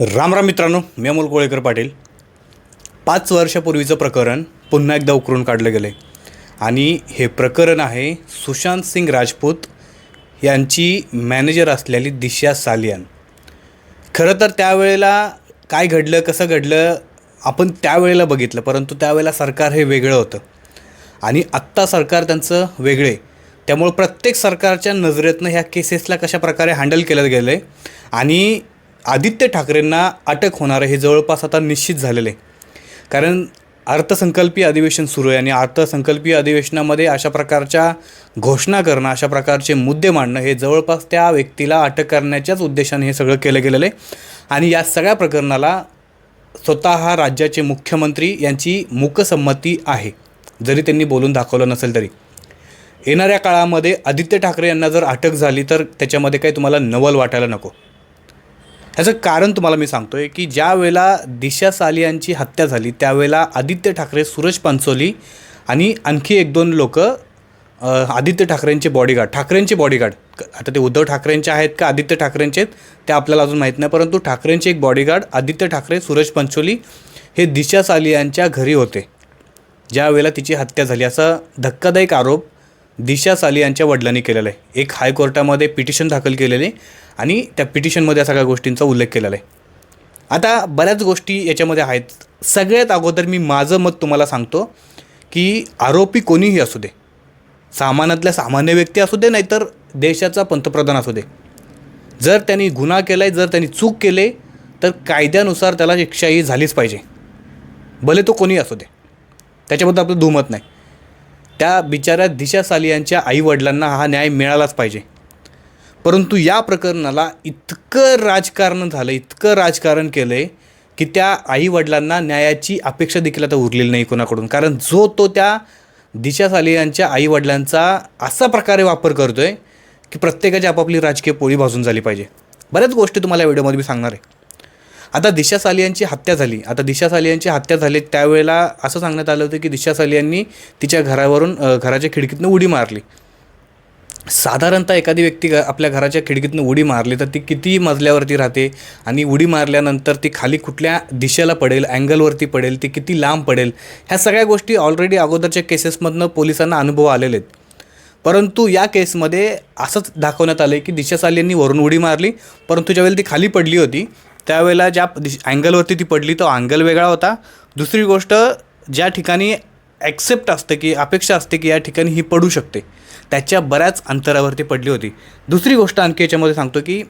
राम राम मित्रांनो मी अमोल कोळेकर पाटील. पाच वर्षापूर्वीचं प्रकरण पुन्हा एकदा उकरून काढलं गेलं आहे आणि हे प्रकरण आहे सुशांत सिंग राजपूत यांची मॅनेजर असलेली दिशा सालियान. खरं तर त्यावेळेला काय घडलं कसं घडलं आपण त्यावेळेला बघितलं परंतु त्यावेळेला सरकार हे वेगळं होतं. आणि आत्ता सरकार त्यांचं वेगळे. त्यामुळं प्रत्येक सरकारच्या नजरेतनं ह्या केसेसला कशा प्रकारे हँडल केलं गेलं आहे आणि आदित्य ठाकरेंना अटक होणार हे जवळपास आता निश्चित झालेलं आहे. कारण अर्थसंकल्पीय अधिवेशन सुरू आहे आणि अर्थसंकल्पीय अधिवेशनामध्ये अशा प्रकारच्या घोषणा करणं अशा प्रकारचे मुद्दे मांडणं हे जवळपास त्या व्यक्तीला अटक करण्याच्याच उद्देशाने हे सगळं केलं गेलेलं आहे. आणि या सगळ्या प्रकरणाला स्वतः राज्याचे मुख्यमंत्री यांची मूकसंमती आहे. जरी त्यांनी बोलून दाखवलं नसेल तरी. येणाऱ्या काळामध्ये आदित्य ठाकरे यांना जर अटक झाली तर त्याच्यामध्ये काही तुम्हाला नवल वाटायला नको. ह्याचं कारण तुम्हाला मी सांगतो आहे की ज्या वेळेला दिशा सालियांची हत्या झाली त्यावेळेला आदित्य ठाकरे सूरज पांचोली आणि आणखी एक दोन लोक आदित्य ठाकरेंचे बॉडीगार्ड ठाकरेंचे बॉडीगार्ड आता ते उद्धव ठाकरेंचे आहेत का आदित्य ठाकरेंचे आहेत ते आपल्याला अजून माहीत नाही परंतु ठाकरेंचे एक बॉडीगार्ड आदित्य ठाकरे सूरज पंचोली हे दिशा सालियांच्या घरी होते. ज्या वेळेला तिची हत्या झाली. असा धक्कादायक आरोप दिशा साली यांच्या वडिलांनी केलेलं आहे. एक हायकोर्टामध्ये पिटिशन दाखल केलेले आणि त्या पिटिशनमध्ये या सगळ्या गोष्टींचा उल्लेख केलेला आहे. आता बऱ्याच गोष्टी याच्यामध्ये आहेत. सगळ्यात अगोदर मी माझं मत तुम्हाला सांगतो की आरोपी कोणीही असू दे सामान्यातल्या सामान्य व्यक्ती असू दे नाहीतर देशाचा पंतप्रधान असू दे. जर त्यांनी गुन्हा केला आहे जर त्यांनी चूक केले तर कायद्यानुसार त्याला शिक्षाही झालीच पाहिजे. भले तो कोणी असू दे. त्याच्याबद्दल आपलं दुमत नाही. त्या बिचाऱ्या दिशा सालियांच्या आईवडिलांना हा न्याय मिळालाच पाहिजे. परंतु या प्रकरणाला इतकं राजकारण झालं इतकं राजकारण केलं आहे की त्या आईवडिलांना न्यायाची अपेक्षा देखील आता उरलेली नाही कोणाकडून. कारण जो तो त्या दिशा सालियांच्या आईवडिलांचा असा प्रकारे वापर करतो आहे की प्रत्येकाची आपापली राजकीय पोळी भाजून झाली पाहिजे. बऱ्याच गोष्टी तुम्हाला व्हिडिओमध्ये मी सांगणार आहे. आता दिशा सालियांची हत्या झाली. आता दिशा सालियांची हत्या झाली त्यावेळेला असं सांगण्यात आलं होतं की दिशा सालियांनी तिच्या घरावरून घराच्या खिडकीतनं उडी मारली. साधारणतः एखादी व्यक्ती आपल्या घराच्या खिडकीतनं उडी मारली तर ती किती मजल्यावरती राहते आणि उडी मारल्यानंतर ती खाली कुठल्या दिशेला पडेल अँगलवरती पडेल ती किती लांब पडेल ह्या सगळ्या गोष्टी ऑलरेडी अगोदरच्या केसेसमधनं पोलिसांना अनुभव आलेले आहेत. परंतु या केसमध्ये असंच दाखवण्यात आलं आहे की दिशा साल यांनी वरून उडी मारली परंतु ज्यावेळेला ती खाली पडली होती त्यावेळेला ज्या दिश अँगलवरती ती पडली तो अँगल वेगळा होता. दुसरी गोष्ट ज्या ठिकाणी ॲक्सेप्ट असतं की अपेक्षा असते की या ठिकाणी ही पडू शकते. त्याच्या बऱ्याच अंतरावरती पडली होती. दुसरी गोष्ट आणखी याच्यामध्ये सांगतो की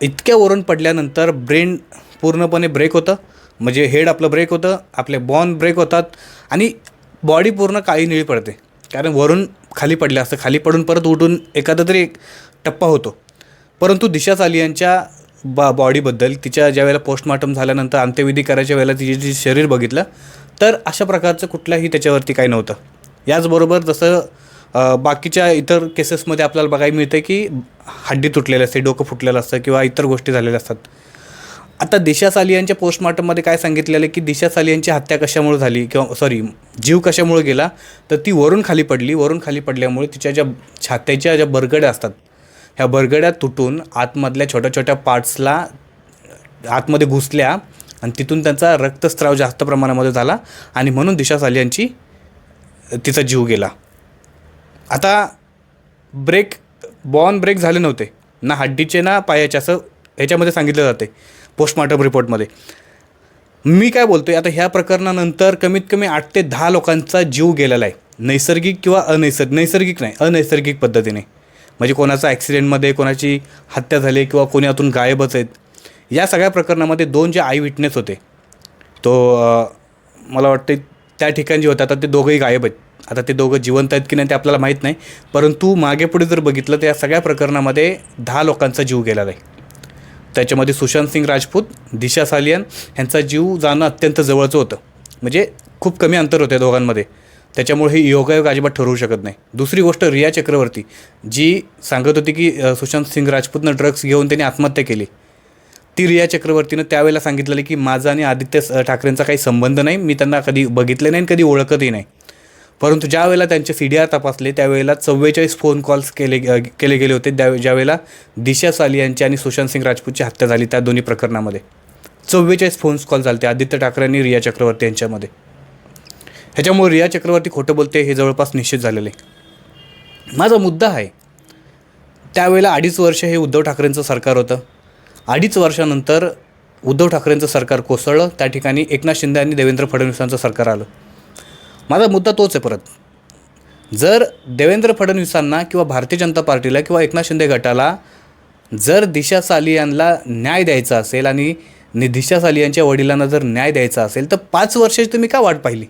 इतक्या वरून पडल्यानंतर ब्रेन पूर्णपणे ब्रेक होतं. म्हणजे हेड आपलं ब्रेक होतं आपले बॉन ब्रेक होतात आणि बॉडी पूर्ण काळी निळी पडते. कारण वरून खाली पडले असतं. खाली पडून परत उठून एखादा तरी एक टप्पा होतो. परंतु दिशा सालियांच्या बा बॉडीबद्दल तिच्या ज्या वेळेला पोस्टमार्टम झाल्यानंतर अंत्यविधी करायच्या वेळेला तिचे जे शरीर बघितलं तर अशा प्रकारचं कुठल्याही त्याच्यावरती काही नव्हतं. याचबरोबर जसं बाकीच्या इतर केसेसमध्ये आपल्याला बघायला मिळतं की हड्डी तुटलेली असते डोकं फुटलेलं असतं किंवा इतर गोष्टी झालेल्या असतात. आता दिशा सालियांच्या पोस्टमार्टममध्ये काय सांगितलेलं आहे की दिशा सालियांची हत्या कशामुळे झाली किंवा सॉरी जीव कशामुळे गेला तर ती वरून खाली पडली. वरून खाली पडल्यामुळे तिच्या ज्या छात्याच्या ज्या बरगड्या असतात ह्या बरगड्या तुटून आतमधल्या छोट्या छोट्या पार्ट्सला आतमध्ये घुसल्या आणि तिथून त्यांचा रक्तस्राव जास्त प्रमाणामध्ये झाला आणि म्हणून दिशा सालियांची तिचा जीव गेला. आता ब्रेक बॉन ब्रेक झाले नव्हते. ना हड्डीचे ना पायाचे असं ह्याच्यामध्ये सांगितलं जाते पोस्टमॉर्टम रिपोर्टमध्ये. मी काय बोलतोय आता ह्या प्रकरणानंतर कमीत कमी आठ ते दहा लोकांचा जीव गेलेला आहे. नैसर्गिक किंवा अनैसर्गिक नैसर्गिक नाही अनैसर्गिक पद्धतीने. म्हणजे कोणाचा ॲक्सिडेंटमध्ये कोणाची हत्या झाली किंवा कोणी यातून गायबच आहेत या सगळ्या प्रकरणामध्ये दोन जे आय विटनेस होते तो मला वाटते त्या ठिकाणी जे होते. आता ते दोघंही गायब आहेत. आता ते दोघं जिवंत आहेत की नाही ते आपल्याला माहीत नाही. परंतु मागे पुढे जर बघितलं तर या सगळ्या प्रकरणामध्ये दहा लोकांचा जीव गेलेला आहे. त्याच्यामध्ये सुशांत सिंग राजपूत दिशा सालियन यांचा जीव जाणं अत्यंत जवळचं होतं. म्हणजे खूप कमी अंतर होते दोघांमध्ये. त्याच्यामुळे हे योगायोग अजिबात ठरवू शकत नाही. दुसरी गोष्ट रिया चक्रवर्ती जी सांगत होती की सुशांत सिंग राजपूतनं ड्रग्स घेऊन त्यांनी आत्महत्या केली. ती रिया चक्रवर्तीनं त्यावेळेला सांगितलेलं की माझा आणि आदित्य ठाकरेंचा काही संबंध नाही मी त्यांना कधी बघितले नाही आणि कधी ओळखतही नाही. परंतु ज्या वेळेला त्यांचे सी डी आर तपासले त्यावेळेला चव्वेचाळीस फोन कॉल्स केले केले गेले होते. त्या ज्यावेळेला दिशा साली यांची आणि सुशांत सिंग राजपूतची हत्या झाली त्या दोन्ही प्रकरणामध्ये. चव्वेचाळीस फोन्स कॉल झाले आदित्य ठाकरे आणि रिया चक्रवर्ती यांच्यामध्ये. ह्याच्यामुळे रिया चक्रवर्ती खोटं बोलते हे जवळपास निश्चित झालेलं आहे. माझा मुद्दा आहे त्यावेळेला अडीच वर्ष हे उद्धव ठाकरेंचं सरकार होतं. अडीच वर्षानंतर उद्धव ठाकरेंचं सरकार कोसळलं त्या ठिकाणी एकनाथ शिंदे आणि देवेंद्र फडणवीसांचं सरकार आलं. माझा मुद्दा तोच आहे परत. जर देवेंद्र फडणवीसांना किंवा भारतीय जनता पार्टीला किंवा एकनाथ शिंदे गटाला जर दिशा सालियांना न्याय द्यायचा असेल आणि नि- दिशा सालियांच्या वडिलांना जर न्याय द्यायचा असेल तर पाच वर्षाची तुम्ही का वाट पाहिली?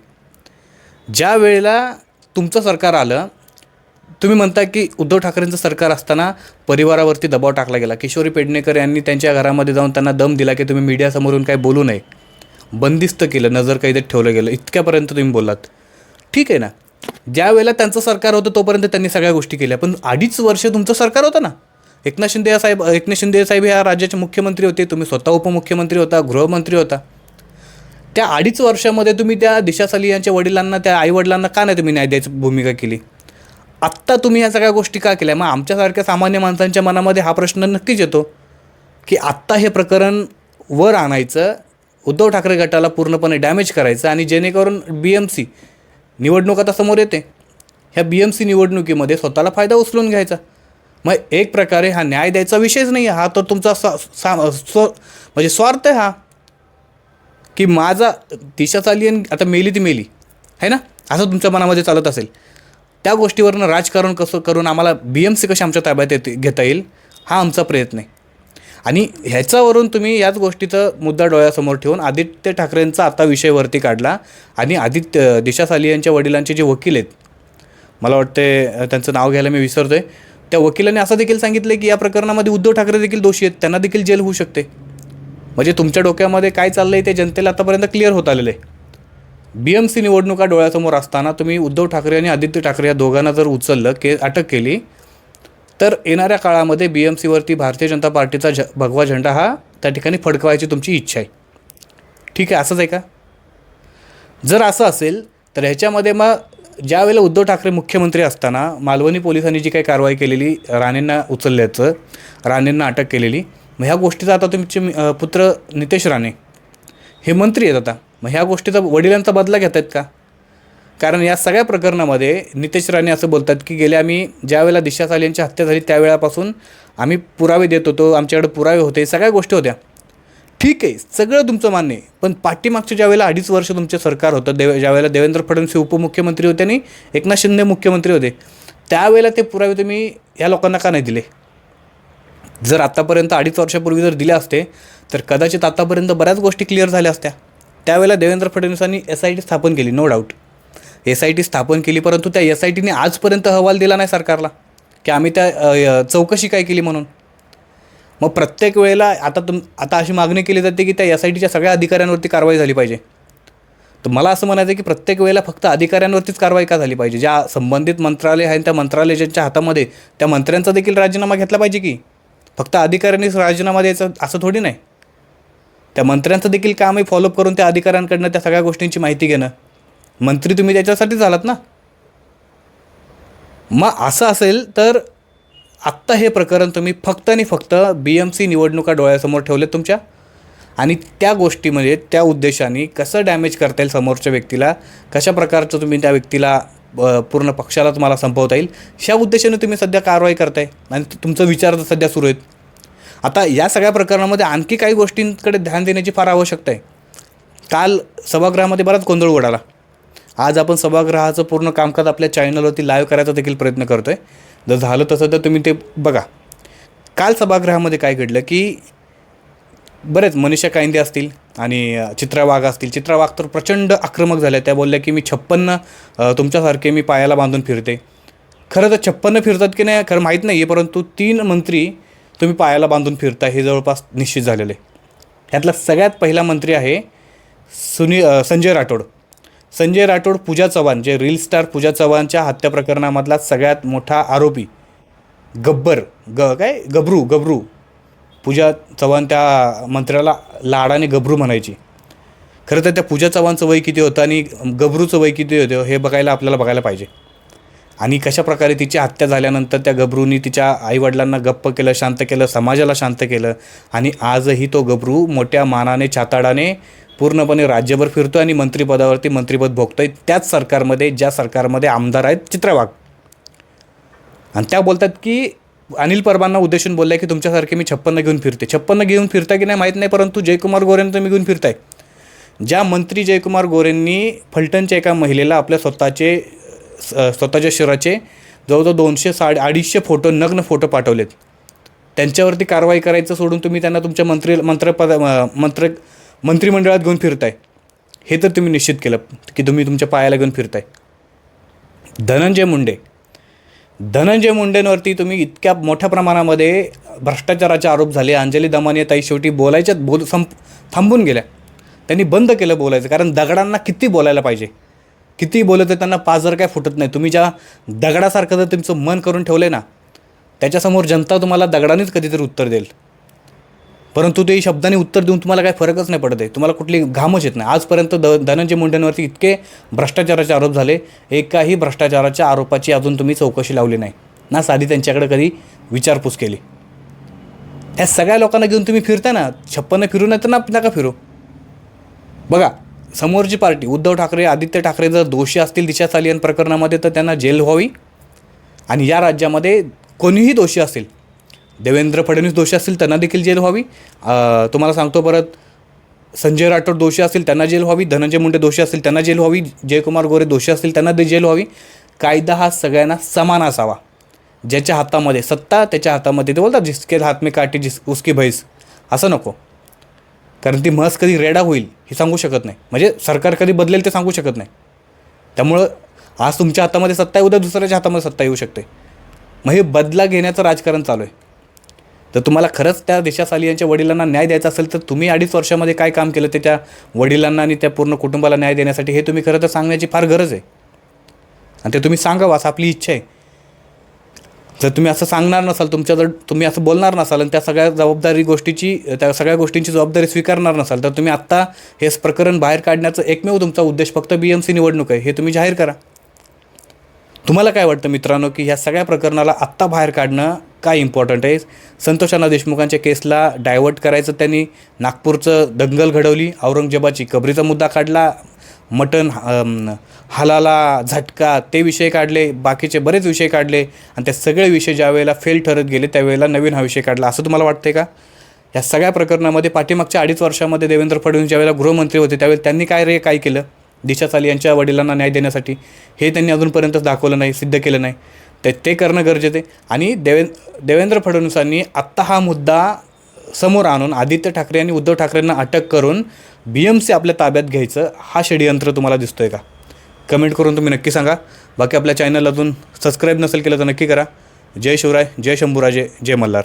ज्या वेळेला तुमचं सरकार आलं तुम्ही म्हणता की उद्धव ठाकरेंचं सरकार असताना परिवारावरती दबाव टाकला गेला. किशोरी पेडणेकर यांनी त्यांच्या घरामध्ये जाऊन त्यांना दम दिला की तुम्ही मीडियासमोरून काही बोलू नये. बंदिस्त केलं नजर कैदेत ठेवलं गेलं. इतक्यापर्यंत तुम्ही बोललात. ठीक आहे ना? ज्या वेळेला त्यांचं सरकार होतं तोपर्यंत त्यांनी सगळ्या गोष्टी केल्या. पण अडीच वर्ष तुमचं सरकार होतं ना? एकनाथ शिंदे साहेब एकनाथ शिंदे साहेब ह्या राज्याचे मुख्यमंत्री होते. तुम्ही स्वतः उपमुख्यमंत्री होता गृहमंत्री होता. त्या अडीच वर्षामध्ये तुम्ही त्या दिशा साली यांच्या वडिलांना त्या आईवडिलांना का नाही तुम्ही न्याय द्यायची भूमिका केली? आत्ता तुम्ही ह्या सगळ्या गोष्टी का केल्या? मग आमच्यासारख्या सामान्य माणसांच्या मनामध्ये हा प्रश्न नक्कीच येतो की आत्ता हे प्रकरण वर आणायचं उद्धव ठाकरे गटाला पूर्णपणे डॅमेज करायचं आणि जेणेकरून बी एम सी निवडणूक आता समोर येते. ह्या बी एम सी निवडणुकीमध्ये स्वतःला फायदा उचलून घ्यायचा. मग एक प्रकारे हा न्याय द्यायचा विषयच नाही आहे हा तर तुमचा सा सा स्व म्हणजे स्वार्थ आहे हा. की माझा दिशा चालली आणि आता मेली ती मेली आहे ना? असं तुमच्या मनामध्ये चालत असेल. त्या गोष्टीवरनं राजकारण कसं करून आम्हाला बी एम सी कशी आमच्या ताब्यात येते घेता येईल हा आमचा प्रयत्न आहे. आणि ह्याच्यावरून तुम्ही याच गोष्टीचा मुद्दा डोळ्यासमोर ठेवून आदित्य ठाकरेंचा आता विषय वरती काढला आणि आदित्य दिशा साली यांच्या वडिलांचे जे वकील आहेत मला वाटते त्यांचं नाव घ्यायला मी विसरतो आहे त्या वकिलांनी असं देखील सांगितलं की या प्रकरणामध्ये उद्धव ठाकरे देखील दोषी आहेत त्यांना देखील जेल होऊ शकते. म्हणजे तुमच्या डोक्यामध्ये काय चाललं आहे ते जनतेला आतापर्यंत क्लिअर होत आलेलं आहे. बी एम सी निवडणुका डोळ्यासमोर असताना तुम्ही उद्धव ठाकरे आणि आदित्य ठाकरे या दोघांना जर उचललं के अटक केली तर येणाऱ्या काळामध्ये बी एम सीवरती भारतीय जनता पार्टीचा झ भगवा झेंडा हा त्या ठिकाणी फडकवायची तुमची इच्छा आहे. ठीक आहे असंच आहे का? जर असं असेल तर ह्याच्यामध्ये मग ज्यावेळेला उद्धव ठाकरे मुख्यमंत्री असताना मालवणी पोलिसांनी जी काही कारवाई केलेली राणेंना उचलल्याचं राणेंना अटक केलेली मग ह्या गोष्टीचा आता तुमचे पुत्र नितेश राणे हे मंत्री आहेत आता. मग ह्या गोष्टीचा वडिलांचा बदला घेत आहेत का? कारण या सगळ्या प्रकरणामध्ये नितेश राणे असं बोलतात की गेल्या आम्ही ज्यावेळेला दिशा साली यांची हत्या झाली त्यावेळापासून आम्ही पुरावे देत होतो आमच्याकडे पुरावे होते सगळ्या गोष्टी होत्या. ठीक आहे सगळं तुमचं मान्य आहे. पण पाठीमागच्या ज्यावेळेला अडीच वर्ष तुमचे सरकार होतं देव ज्यावेळेला देवेंद्र फडणवीस हे उपमुख्यमंत्री होते आणि एकनाथ शिंदे मुख्यमंत्री होते त्यावेळेला ते पुरावे तुम्ही या लोकांना का नाही दिले? जर आत्तापर्यंत अडीच वर्षापूर्वी जर दिले असते तर कदाचित आत्तापर्यंत बऱ्याच गोष्टी क्लिअर झाल्या असत्या. त्यावेळेला देवेंद्र फडणवीसांनी एस आय टी स्थापन केली no doubt S I T स्थापन केली परंतु त्या एस आय टीने आजपर्यंत अहवाल दिला नाही सरकारला की आम्ही त्या चौकशी काय केली म्हणून. मग प्रत्येक वेळेला आता तुम आता अशी मागणी केली जाते की त्या एस आय टीच्या सगळ्या अधिकाऱ्यांवरती कारवाई झाली पाहिजे. तर मला असं म्हणायचं आहे की प्रत्येक वेळेला फक्त अधिकाऱ्यांवरतीच कारवाई का झाली पाहिजे? ज्या संबंधित मंत्रालय आहे त्या मंत्रालयाच्या हातामध्ये त्या मंत्र्यांचा देखील राजीनामा घेतला पाहिजे की? फक्त अधिकाऱ्यांनीच राजीनामा द्यायचा असं थोडी नाही. त्या मंत्र्यांचं देखील काम आहे फॉलोअप करून त्या अधिकाऱ्यांकडनं त्या सगळ्या गोष्टींची माहिती घेणं. मंत्री तुम्ही त्याच्यासाठी झालात ना? मग असं असेल तर आत्ता हे प्रकरण तुम्ही फक्त आणि फक्त बी एम सी निवडणुका डोळ्यासमोर ठेवले तुमच्या. आणि त्या गोष्टीमध्ये त्या उद्देशाने कसं डॅमेज करता येईल समोरच्या व्यक्तीला कशा प्रकारचं तुम्ही त्या व्यक्तीला पूर्ण पक्षाला तुम्हाला संपवता येईल. ह्या उद्देशाने तुम्ही सध्या कारवाई करताय आणि तुमचा तुमचं विचार तर सध्या सुरू आहेत. आता या सगळ्या प्रकरणामध्ये आणखी काही गोष्टींकडे ध्यान देण्याची फार आवश्यकता आहे. काल सभागृहामध्ये बराच गोंधळ उडाला. आज आपण सभागृहाचं पूर्ण कामकाज आपल्या चॅनलवरती लाईव्ह करायचा देखील प्रयत्न करतो आहे जर झालं तसं तर तुम्ही ते बघा. काल सभागृहामध्ये काय घडलं की बरेच मनीषा कायंदे असतील आणि चित्रा वाघ असतील. चित्रा वाघ तर प्रचंड आक्रमक झाल्या त्या बोलल्या की मी छप्पन्न तुमच्यासारखे मी पायाला बांधून फिरते. खरं तर छप्पन्न फिरतात की नाही खरं माहीत नाही आहे परंतु तीन मंत्री तुम्ही पायाला बांधून फिरता हे जवळपास निश्चित झालेले. ह्यातला सगळ्यात पहिला मंत्री आहे सुनी संजय राठोड. संजय राठोड पूजा चव्हाण जे रील स्टार पूजा चव्हाणच्या हत्या प्रकरणामधला सगळ्यात मोठा आरोपी. गब्बर ग काय? गबरू गबरू. पूजा चव्हाण त्या मंत्र्याला लाडाने गबरू म्हणायची. खरं तर त्या पूजा चव्हाणचं वय किती होतं आणि गबरूचं वय किती होतं हे बघायला आपल्याला बघायला पाहिजे. आणि कशा प्रकारे तिची हत्या झाल्यानंतर त्या गबरूनी तिच्या आईवडिलांना गप्प केलं शांत केलं समाजाला शांत केलं आणि आजही तो गबरू मोठ्या मानाने छाताडाने पूर्णपणे राज्यभर फिरतो आणि मंत्रिपदावरती मंत्रिपद भोगतोय. त्याच सरकारमध्ये ज्या सरकारमध्ये आमदार आहेत चित्रवाघ. आणि त्या बोलतात की अनिल परबांना उद्देशून बोललाय की तुमच्यासारखे मी छप्पन्न घेऊन फिरते. छप्पन्न घेऊन फिरताय की नाही माहीत नाही परंतु जयकुमार गोरेंना तुम्ही घेऊन फिरताय. ज्या मंत्री जयकुमार गोरेंनी फलटणच्या एका महिलेला आपल्या स्वतःचे स्वतःच्या शरीराचे जवळजवळ दोनशे साडे अडीचशे फोटो नग्न फोटो पाठवलेत. त्यांच्यावरती कारवाई करायचं सोडून तुम्ही त्यांना तुमच्या मंत्री मंत्रपद म- मंत्र मंत्रिमंडळात घेऊन फिरताय. हे तर तुम्ही निश्चित केलं की तुम्ही तुमच्या पायाला घेऊन फिरताय. धनंजय मुंडे धनंजय मुंडेंवरती तुम्ही इतक्या मोठ्या प्रमाणामध्ये भ्रष्टाचाराचे आरोप झाले. अंजली दमाने ताई शेवटी बोलायच्यात बोल संप थांबून गेल्या. त्यांनी बंद केलं बोलायचं कारण दगडांना किती बोलायला पाहिजे. किती बोलत आहे त्यांना पाच जर काय फुटत नाही. तुम्ही ज्या दगडासारखं जर तुमचं मन करून ठेवलं ना त्याच्यासमोर जनता तुम्हाला दगडानेच कधीतरी उत्तर देईल. परंतु ते शब्दाने उत्तर देऊन तुम्हाला काही फरकच नाही पडत आहे. तुम्हाला कुठली घामच येत नाही. आजपर्यंत द धनंजय मुंडेंवरती इतके भ्रष्टाचाराचे आरोप झाले एकाही भ्रष्टाचाराच्या आरोपाची अजून तुम्ही चौकशी लावली नाही. ना साधी त्यांच्याकडे कधी विचारपूस केली. त्या सगळ्या लोकांना घेऊन तुम्ही फिरता ना छप्पन्न फिरू नाही तर ना नका फिरू. बघा समोरची पार्टी उद्धव ठाकरे आदित्य ठाकरे जर दोषी असतील दिशा सालियन प्रकरणामध्ये तर त्यांना जेल व्हावी. आणि या राज्यामध्ये कोणीही दोषी असेल देवेंद्र फडणवीस दोषी असतील त्यांना देखील जेल व्हावी. तुम्हाला सांगतो परत संजय राठोड दोषी असतील त्यांना जेल व्हावी. धनंजय मुंडे दोषी असतील त्यांना जेल व्हावी. जयकुमार गोरे दोषी असतील त्यांना दे जेल व्हावी. कायदा हा सगळ्यांना समान असावा. ज्याच्या हातामध्ये सत्ता त्याच्या हातामध्ये ते बोलतात जिसके हात में काटी जिस उसकी भैस. असं नको. कारण ती म्हस कधी रेडा होईल हे सांगू शकत नाही. म्हणजे सरकार कधी बदलेल ते सांगू शकत नाही. त्यामुळं आज तुमच्या हातामध्ये सत्ता आहे उद्या दुसऱ्याच्या हातामध्ये सत्ता येऊ शकते. मग हे बदला घेण्याचं राजकारण चालू आहे. तर तुम्हाला खरंच त्या देशासाली यांच्या वडिलांना न्याय द्यायचा असेल तर तुम्ही अडीच वर्षामध्ये काय काम केलं ते त्या वडिलांना आणि त्या पूर्ण कुटुंबाला न्याय देण्यासाठी हे तुम्ही खरं तर सांगण्याची फार गरज आहे. आणि ते तुम्ही सांगावं असं आपली इच्छा आहे. जर तुम्ही असं सांगणार नसाल तुमच्या जर तुम्ही असं बोलणार नसाल आणि त्या सगळ्या जबाबदारी गोष्टीची त्या सगळ्या गोष्टींची जबाबदारी स्वीकारणार नसाल तर तुम्ही आत्ता हे प्रकरण बाहेर काढण्याचं एकमेव तुमचा उद्देश फक्त बी एम सी निवडणूक आहे हे तुम्ही जाहीर करा. तुम्हाला काय वाटतं मित्रांनो की ह्या सगळ्या प्रकरणाला आत्ता बाहेर काढणं काय इम्पॉर्टंट आहे? संतोषाना देशमुखांच्या केसला डायव्हर्ट करायचं त्यांनी नागपूरचं दंगल घडवली औरंगजेबाची कबरीचा मुद्दा काढला मटन हालाला झटका ते विषय काढले बाकीचे बरेच विषय काढले आणि ते सगळे विषय ज्या वेळेला फेल ठरत गेले त्यावेळेला नवीन हा विषय काढला. असं तुम्हाला वाटते का? या सगळ्या प्रकरणामध्ये पाठीमागच्या अडीच वर्षामध्ये देवेंद्र फडणवीस ज्यावेळेला गृहमंत्री होते त्यावेळेला त्यांनी काय रे काय केलं? दिशा साली यांच्या वडिलांना न्याय देण्यासाठी. हे त्यांनी अजूनपर्यंत दाखवलं नाही सिद्ध केलं नाही. ते ते करणं गरजेचं आहे. आणि देवें देवेंद्र फडणवीसांनी आत्ता हा मुद्दा समोर आणून आदित्य ठाकरे आणि उद्धव ठाकरेंना अटक करून बी एम सी आपल्या ताब्यात घ्यायचं हा षडयंत्र तुम्हाला दिसतोय का? कमेंट करून तुम्ही नक्की सांगा. बाकी आपल्या चॅनल अजून सबस्क्राईब नसेल केलं तर नक्की करा. जय शिवराय जय शंभूराजे जय मल्हार.